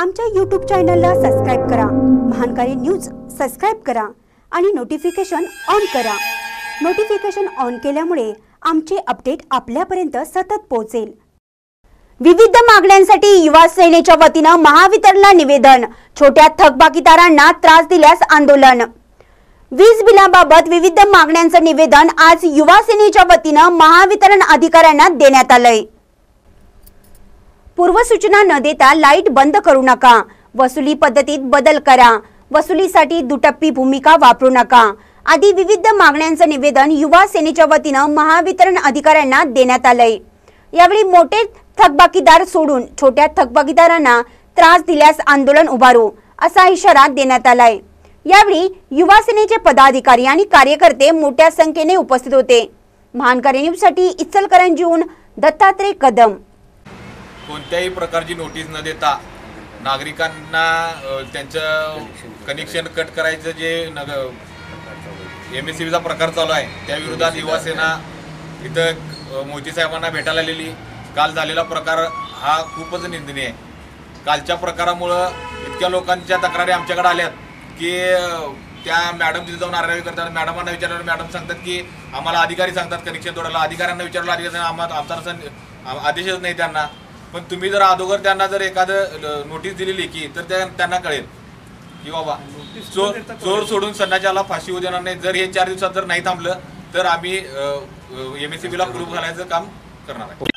आमच्या यूट्यूब चॅनलला सबस्क्राईब करा. महानकारी न्यूज सबस्क्राईब करा आणि नोटिफिकेशन ऑन करा. नोटिफिकेशन ऑन केल्यामुळे आमचे अपडेट आपल्यापर्यंत सतत पोहोचेल. विविध मागण्यांसाठी युवा सेनेच्या वतीनं महावितरणला निवेदन. छोट्या थकबाकीदारांना त्रास दिल्यास आंदोलन. वीज बिलाबाबत विविध मागण्यांचं निवेदन आज युवा सेनेच्या वतीनं महावितरण अधिकाऱ्यांना देण्यात आलंय. पूर्वसूचना न देता लाइट बंद करू नका. वसुली पद्धतीत बदल करा. वसुलीसाठी दुटप्पी भूमिका वापरू नका. आदी विविध मागण्यांचं निवेदन युवा सेनेच्या वतीनं महावितरण अधिकाऱ्यांना देण्यात आलंय. यावेळी मोठे थकबाकीदार सोडून छोट्या थकबाकीदारांना त्रास दिल्यास आंदोलन उभारू असा इशारा देण्यात आलाय. यावेळी युवा सेनेचे पदाधिकारी आणि कार्यकर्ते मोठ्या संख्येने उपस्थित होते. महानकारी न्यूजसाठी इचलकरंजीहून दत्तात्रय कदम. कोणत्याही प्रकारची नोटीस न देता नागरिकांना त्यांचं कनेक्शन कट करायचं जे नग एम एस सी बीचा प्रकार चालू आहे त्या विरोधात युवासेना इथं मोदी साहेबांना भेटायला आलेली. काल झालेला प्रकार हा खूपच निंदनीय आहे. कालच्या प्रकारामुळं इतक्या लोकांच्या तक्रारी आमच्याकडे आल्यात की त्या मॅडम तिथे जाऊन आरआरआय करतात. मॅडमांना विचारल्यावर मॅडम सांगतात की आम्हाला अधिकारी सांगतात कनेक्शन तोडायला. अधिकाऱ्यांना विचारलं अधिकारी सांगतात, आम्हाला आमचा आदेशच नाही त्यांना. पण तुम्ही जर अगोदर त्यांना जर एखादं नोटीस दिलेली की तर त्या त्यांना कळेल. की बाबा चोर चोर सोडून सन्नाच्याला फाशी होऊ देणार नाही. जर हे चार दिवसात जर नाही थांबलं तर आम्ही एम एस सी बीला प्रूफ घालायचं काम करणार आहे.